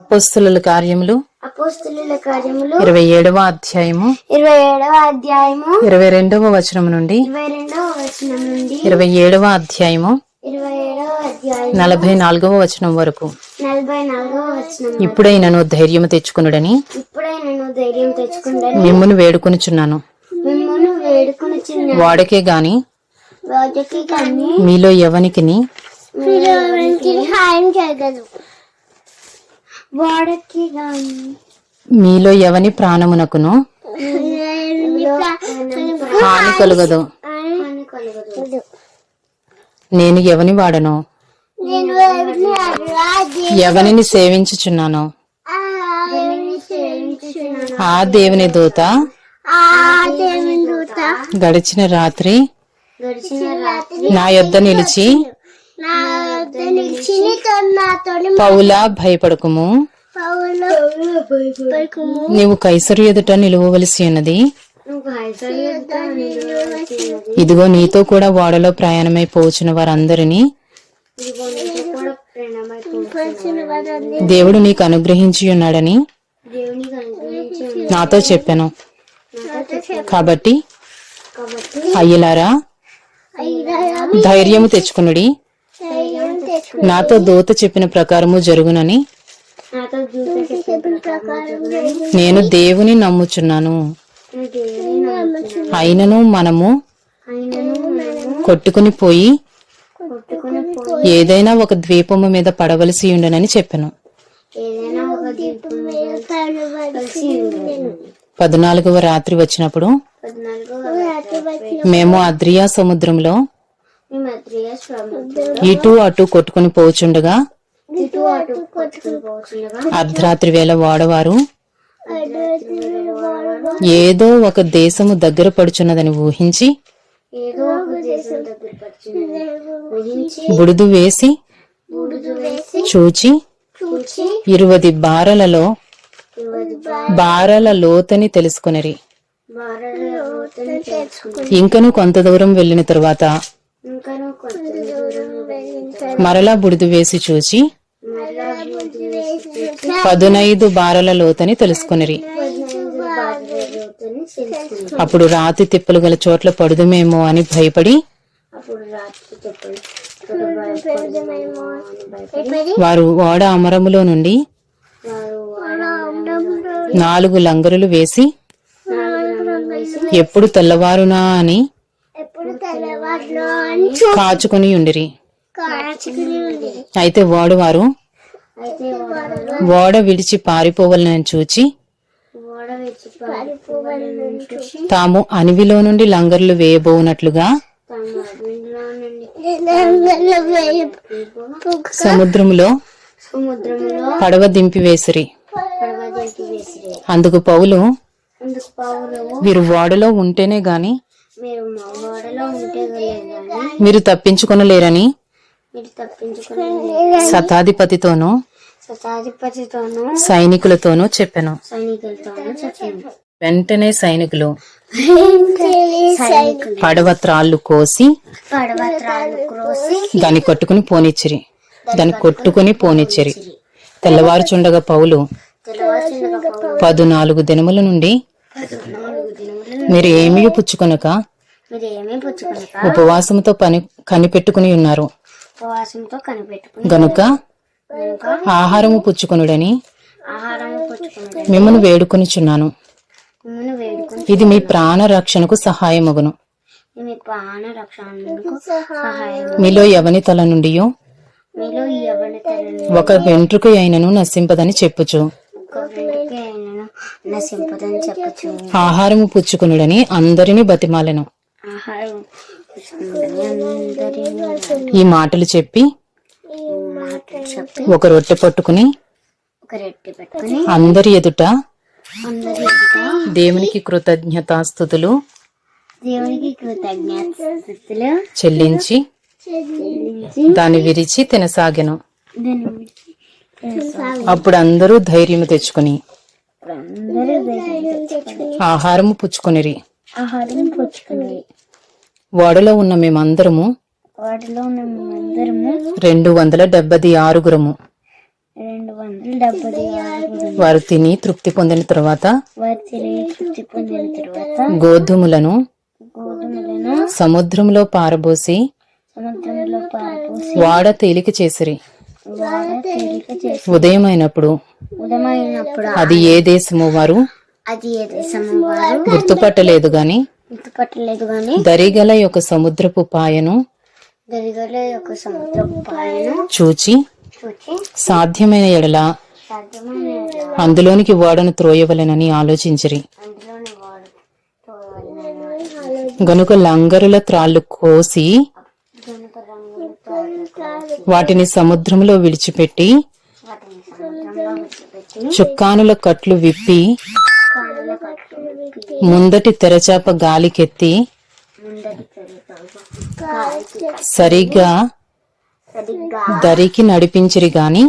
అపోస్తుల కార్యములు అపోస్తుల కార్యములు ఇరవై ఏడవ అధ్యాయము. ఇరవై ఏడవ అధ్యాయము. ఇరవై రెండవ వచనం నుండి ఇరవై రెండవ వచనం నుండి ఇరవై ఏడవ అధ్యాయము. ఇరవై ఏడవ అధ్యాయం నలభై నాలుగవ వచనం వరకు. నలభై నాలుగవ వచనం ఇప్పుడైనను ధైర్యము తెచ్చుకునుడని ఇప్పుడే నేను ధైర్యం తెచ్చుకుంటాను మిమ్మును వేడుకొనుచున్నాను. మిమ్మల్ని వేడుకుని చిన్న వాడకే గాని రోజుకి కానీ మీలో ఎవనికిని మీరు ఎవరికి హాయం చేయగలరు వాడకి మీలో ఎవని ప్రాణమునకును? హాని కలుగదు. నేను ఎవని వాడను? ఎవనిని సేవించుచున్నాను? ఆ దేవుని దూత? గడిచిన రాత్రి? నా యొద్ద నిలిచి? పౌలా భయపడకుము. నీవు కైసరు ఎదుట నిలువవలసి ఉన్నది. ఇదిగో నీతో కూడా ఓడలో ప్రయాణమై పోచిన వారందరినీ దేవుడు నీకు అనుగ్రహించి ఉన్నాడని నాతో చెప్పాను. కాబట్టి అయ్యలారా అయ్యా ధైర్యము తెచ్చుకునుడి. ధైర్యం తెచ్చుకో నాతో దూత చెప్పిన ప్రకారము జరుగునని నేను దేవుని నమ్ముచున్నాను. అయినను మనము కొట్టుకుని పోయి ఏదైనా ఒక ద్వీపము మీద పడవలసి ఉండనని చెప్పాను. పద్నాలుగవ రాత్రి వచ్చినప్పుడు మేము అద్రియా సముద్రంలో ఇటు అటు కొట్టుకుని పోచుండగా అర్ధరాత్రి వేళ వాడవారు. ఏదో ఒక దేశము దగ్గర పడుచున్నదని ఊహించి బుడుదు వేసి చూచి ఇరువది బారలలో బారల లోతని తెలుసుకొనిరి. ఇంకను కొంత దూరం వెళ్ళిన తరువాత ఇంకను కొంత దూరం వెళ్ళిన మరలా బుడుదు వేసి చూచి పదునైదు బారల లోతని తెలుసుకొనిరి. అప్పుడు రాతి తిప్పలు గల చోట్ల పడుదుమేమో అని భయపడి వారు ఓడ అమరములో నుండి నాలుగు లంగరులు వేసి ఎప్పుడు తెల్లవారునా అని కాచుకుని ఉండిరి. అయితే ఓడవారు అయితే వాడు ఓడ విడిచి పారిపోవాలని చూచి తాము అనివిలో నుండి లంగర్లు వేయబోనట్లుగా సముద్రములో సముద్రంలో పడవ దింపివేసిరి పడవదేకి వేసిరి. అందుకు పౌలు వీరు ఓడలో ఉంటేనే గాని మీరు మీరు తప్పించుకొనలేరని మీరు తప్పించుకుని శతాధిపతితోనూ శతాధిపతితోనూ సైనికులతోనూ చెప్పాను. సైనికులతోనూ వెంటనే సైనికులు పడవ త్రాళ్ళు కోసి దాన్ని కొట్టుకుని పోనిచ్చిరి. దాన్ని కొట్టుకుని పోనిచ్చిరి. తెల్లవారుచుండగా పౌలు పదునాలుగు దినముల నుండి మీరు ఏమీ పుచ్చుకొనక మీరు ఏమీ పుచ్చుకునక ఉపవాసముతో పని కనిపెట్టుకుని ఉన్నారు. ఉపవాసంతో కనిపెట్టుకుని గనుక ఆహారము పుచ్చుకొనుడని మిమ్మల్ని వేడుకొనిచున్నాను ఇది మీ ప్రాణ రక్షణకు సహాయమగును. మీలో ఎవని తల తల్లి ఒక వెంట్రుక అయినను నశింపదని చెప్పుచు. ఆహారము పుచ్చుకొనుడని అందరినీ బతిమాలెను. ఈ మాటలు చెప్పి ఒక రొట్టె పట్టుకుని అందరి ఎదుట దేవునికి కృతజ్ఞతాస్థుతులు దేవునికి కృతజ్ఞతలు చెల్లించి దాన్ని విరిచి తినసాగెను. అప్పుడు అందరూ ధైర్యము తెచ్చుకుని అందరూ ధైర్యం తెచ్చుకుని ఆహారము పుచ్చుకొనిరి. ఆహారం పుచ్చుకుని ఓడలో ఉన్న మేమందరము వాటిలో ఉన్న మేమందరము రెండు వందల డెబ్బది ఆరుగురము. రెండు వందల వారు తిని తృప్తి పొందిన తర్వాత వారు తిరిగి తృప్తి పొందిన తర్వాత గోధుమలను గోధుమలను సముద్రంలో పారబోసి సముద్రంలో వాడ తేలిక చేసిరి. ఉదయమైనప్పుడు అది ఏ దేశమో వారు అది ఏ దేశము వారు గుర్తుపట్టలేదు గాని గుర్తుపట్టలేదు గాని దరిగల యొక్క సముద్రపు పాయను దరిగల యొక్క సముద్ర పాయను చూచి చూచి సాధ్యమైన ఎడల అందులోనికి ఓడను త్రోయవలెనని ఆలోచించిరి. గనుక లంగరుల త్రాళ్ళు కోసి వాటిని సముద్రంలో విడిచిపెట్టి చుక్కానుల కట్లు విప్పి ముందటి తెరచాప గాలికెత్తి సరిగ్గా దరికి నడిపించిరి గాని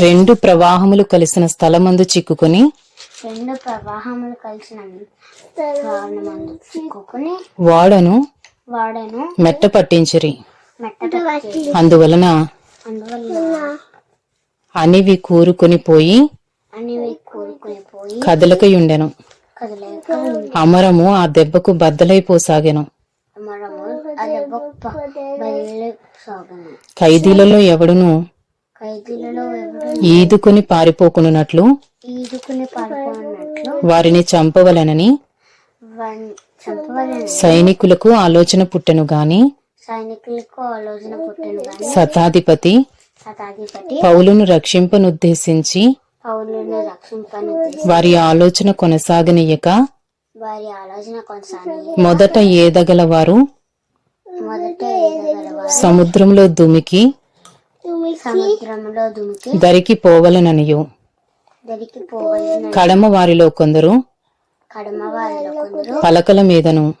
రెండు ప్రవాహములు కలిసిన స్థలమందు చిక్కుకొని రెండు ప్రవాహములు కలిసిన మందు చిక్కుకుని ఓడను వాడను మెట్ట పట్టించిరి. అందువలన అందువల్ల అనివి కూరుకొని పోయి అనేవి కోరుకుని పోయి కదలకయుండెను కదలేక అమరము ఆ దెబ్బకు బద్దలైపోసాగెను. ఖైదీలలో ఎవడును ఈదుకొని పారిపోకున్నట్లు పడుకున్నట్లు వారిని చంపవలెనని సైనికులకు ఆలోచన పుట్టెను గాని సైనికులకు ఆలోచన పుట్టిన గాని శతాధిపతి పౌలును రక్షింపనుద్దేశించి వారి ఆలోచన కొనసాగనీయక? వారి ఆలోచన మొదట ఏదగల వారు మొదట ఎదగలవారు సముద్రంలో దుమికి సముద్రంలో దుమికి దరికి పోవలననియు. దరికి కడమ వారిలో కొందరు? కడమ వారిలో కొందరు. పలకల మీదను.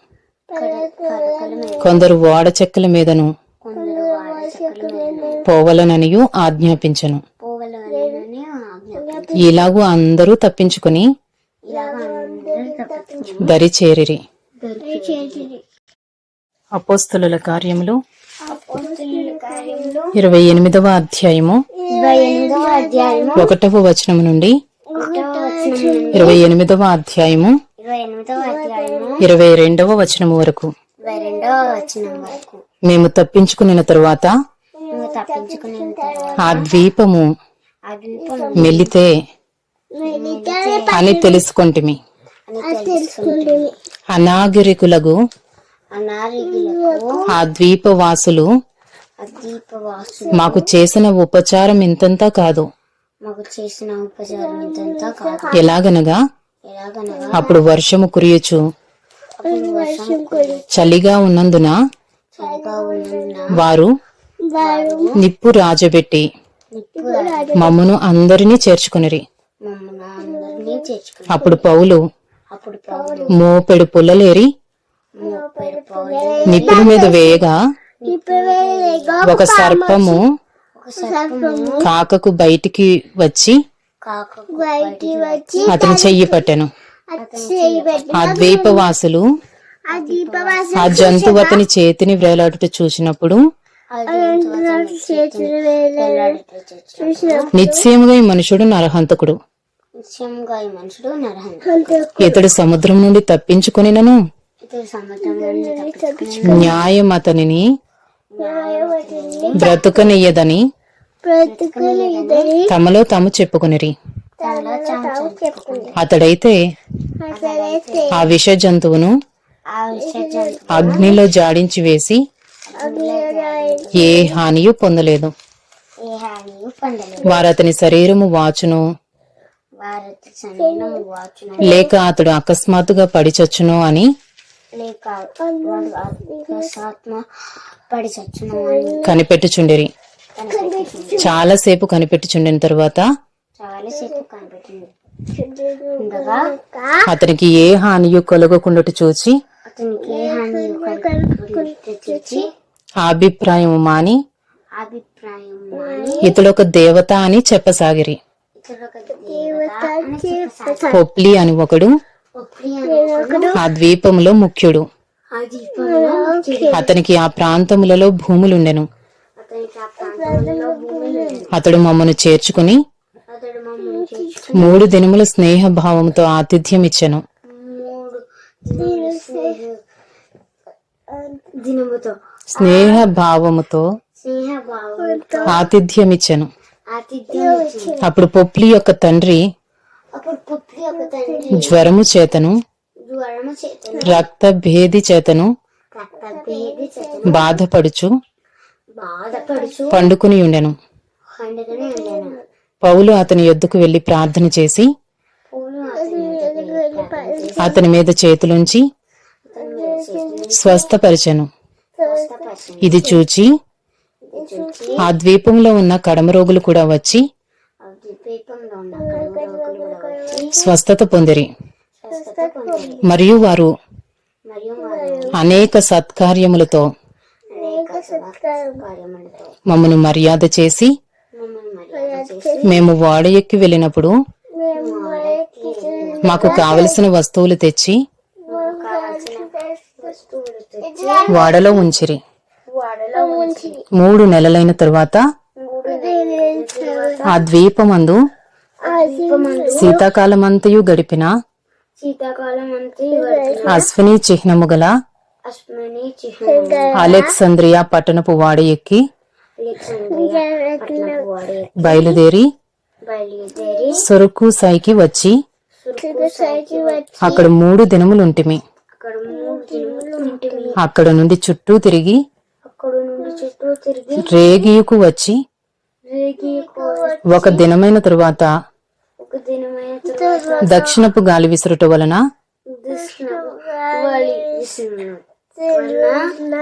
కొందరు ఓడ చెక్కల మీదను. పోవలననియు ఆజ్ఞాపించను. ఇలాగూ అందరూ తప్పించుకుని దరి చేరిరి. అపోస్తుల కార్యములు ఇరవై ఎనిమిదవ అధ్యాయము ఒకటవ వచనము నుండి ఇరవై ఎనిమిదవ అధ్యాయము ఇరవై రెండవ వచనము వరకు. మేము తప్పించుకున్న తరువాత ఆ ద్వీపము మెలితే అని తెలుసుకొంటిమి. అనాగరికులకు ఆ ద్వీపవాసులు మాకు చేసిన ఉపచారం ఇంతంతా కాదు. మాకు చేసిన ఉపచారం ఇంతంతా కాదు. ఎలాగనగా? ఎలాగనగా? అప్పుడు వర్షము కురియచ్చు అప్పుడు వర్షం కురి చలిగా ఉన్నందున వారు నిప్పు రాజబెట్టి మమ్మను అందరినీ చేర్చుకునిరి. అప్పుడు పౌలు అప్పుడు పౌలు మోపెడు పుల్లలేరి నిప్పుల మీద వేయగా ఒక సర్పము ఒక సర్పము కాకకు బయటికి వచ్చి కాకకు బయటికి వచ్చి అతని చెయ్యి పట్టెను. ఆ ద్వీపవాసులు ఆ జంతువు అతని చేతిని వేలాడుట చూసినప్పుడు నిశ్చయముగా ఈ మనుషుడు నరహంతకుడు. ఇతడు సముద్రం నుండి తప్పించుకొనినను. తప్పించుకుని న్యాయం అతనిని బ్రతుకనియ్యదని తమలో తాము చెప్పుకొనిరి. అతడైతే ఆ విష జంతువును అగ్నిలో జాడించి వేసి ఏ హానియు పొందలేదు. వారు అతని శరీరము వాచును. లేక అతడు అకస్మాత్తుగా పడిచచ్చును అని? కనిపెట్టుచుండిరి. చాలాసేపు కనిపెట్టుచుండిన తర్వాత? అతనికి ఏ హానియు కలుగకుండాటు చూచి అభిప్రాయం మాని ఇతడొక దేవత అని చెప్పసాగిరి. ఇతడు ఒక దేవత అని చెప్పసాగాడు. పొప్లి అని ఒకడు ఆ ద్వీపములో ముఖ్యుడు. అతనికి ఆ ప్రాంతములలో భూములుండెను. అతడు మమ్మను చేర్చుకుని మూడు దినముల స్నేహ భావముతో ఆతిథ్యం ఇచ్చెను దినముతో స్నేహ భావముతో స్నేహ భావంతో ఆతిథ్యం ఇచ్చెను ఆతిథ్యం ఇచ్చింది అప్పుడు పొప్లి యొక్క తండ్రి జ్వరము చేతను రక్త భేది చేతను బాధపడుచు పండుకుని ఉండెను. పౌలు అతని యొద్దకు వెళ్ళి ప్రార్థన చేసి అతని యొద్దకు వెళ్ళి ప్రార్థన చేసి అతని మీద చేతులుంచి స్వస్థపరిచెను. ఇది చూచి ఆ ద్వీపంలో ఉన్న కడమ రోగులు కూడా వచ్చి స్వస్థత పొందిరి. మరియు వారు అనేక సత్కార్యములతో మమ్మను మర్యాద చేసి మమ్మల్ని మర్యాద చేసి మేము వాడ ఎక్కి వెళ్ళినప్పుడు మాకు కావలసిన వస్తువులు తెచ్చి వాడలో ఉంచిరి. మూడు నెలలైన తరువాత ఆ ద్వీపమందు శీతాకాలమంతయు గడిపిన అశ్విని చిహ్నము గల అలెక్సాంద్రియా పట్టణపు వాడ ఎక్కి బయలుదేరి సొరుకు సైకి వచ్చి సురుకు వచ్చి అక్కడ మూడు దినములుంటిమి. అక్కడ నుండి చుట్టూ తిరిగి అక్కడ నుండి చుట్టూ తిరిగి రేగియుకు వచ్చి ఒక దినమైన తరువాత దక్షిణపు గాలి విసురుట వలన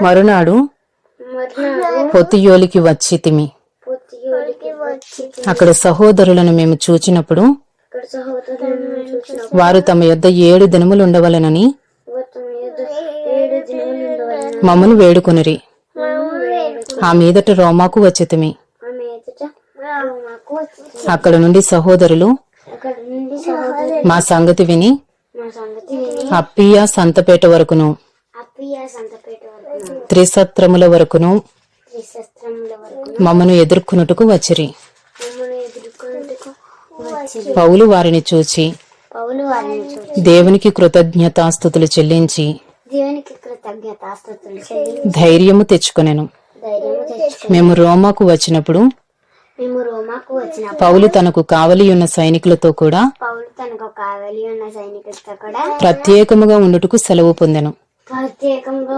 మరునాడు పొత్తియోలికి వచ్చి తిమి. అక్కడ సహోదరులను మేము చూచినప్పుడు వారు తమ యొద్ద ఏడు దినములు ఉండవలెనని మమ్మను వేడుకొనిరి. ఆ మీదట రోమాకు వచ్చితిమి. అక్కడ నుండి సహోదరులు మా సంగతి విని అప్పియ సంతపేట వరకును త్రిసత్రముల వరకును మమ్మను ఎదుర్కొనుటకు వచ్చిరి. పౌలు వారిని చూచి దేవునికి కృతజ్ఞతాస్థుతులు చెల్లించి ధైర్యము తెచ్చుకొనెను. మేము రోమాకు వచ్చినప్పుడు మేము రోమాకు వచ్చిన పౌలు తనకు కావలి ఉన్న సైనికులతో కూడా పౌలు తనకు కావలి ఉన్న సైనికులతో కూడా ప్రత్యేకముగా ఉండుటకు సెలవు పొందెను. ప్రత్యేకంగా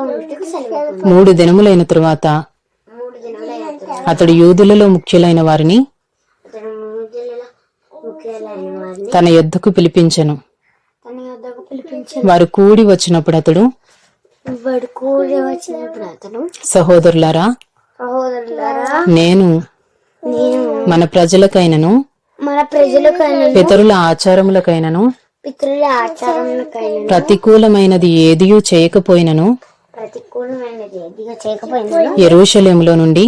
సెలవు మూడు దినములైన తరువాత మూడు దినములైన తరువాత అతడు యూదులలో ముఖ్యులైన వారిని తన యొద్దకు పిలిపించెను. వారు కూడి వచ్చినప్పుడు అతడు సహోదరులారా నేను మన ప్రజలకైనను మన ప్రజలకైనా పితరుల ఆచారములకైనను ఆచారములకైనా ప్రతికూలమైనది ఏదియూ చేయకపోయినను ప్రతికూలమైనది ఎరుషలేములో నుండి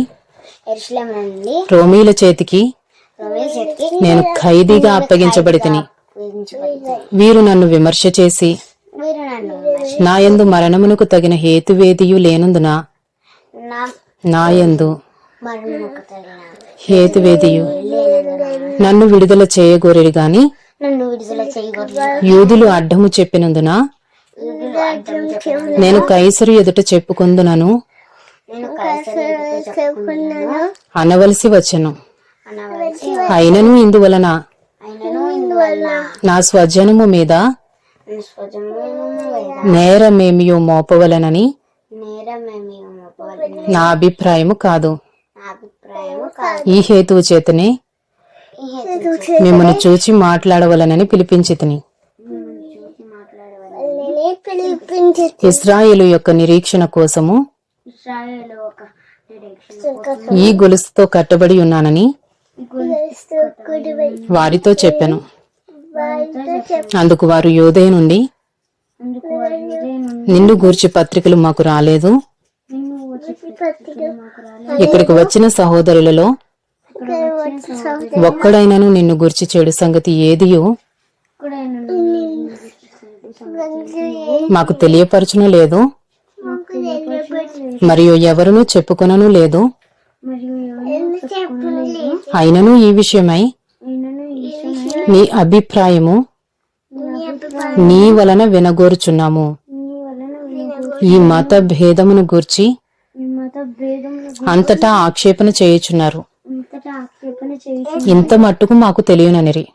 రోమీల చేతికి రోమేల చేతికి నేను ఖైదీగా అప్పగించబడి తిని పూజించబడింది వీరు నన్ను విమర్శ చేసి మీరు నన్ను నా యందు మరణమునకు తగిన హేతువేదియు లేనందున నా నాయందు హేతువేదియు నన్ను విడుదల చేయగోరిరి గాని యూదులు అడ్డము చెప్పినందున నేను కైసరు ఎదుట చెప్పుకుందునను అనవలసి వచ్చెను. అయినను ఇందువలన నా స్వజనము మీద నేరమేమియో మోపవలనని? నా అభిప్రాయము కాదు. నా అభిప్రాయము కాదు. ఈ హేతువు చేతనే మిమ్మల్ని చూచి మాట్లాడవలనని పిలిపించి తిని చూసి మాట్లాడవలని పిలిపించి ఇస్రాయేలు యొక్క నిరీక్షణ కోసము ఈ గొలుసుతో కట్టబడి ఉన్నానని వారితో చెప్పాను. అందుకు వారు యోదయ నుండి అందుకు వారి హృదయం నిన్ను గూర్చి పత్రికలు మాకు రాలేదు. నిన్ను వచ్చి మాకు రాలేదు. ఇక్కడికి వచ్చిన సహోదరులలో ఒక్కడైనను నిన్ను గుర్చి చెడు సంగతి ఏదియో? మాకు తెలియపరచును లేదు. మరియు ఎవరునూ చెప్పుకొనను లేదు? అయినను ఈ విషయమై నీ అభిప్రాయము నీ వలన వినగోరుచున్నాము. ఈ మత భేదమును గూర్చి అంతటా ఆక్షేపణ చేయుచున్నారు. ఇంత మట్టుకు మాకు తెలియననిరి.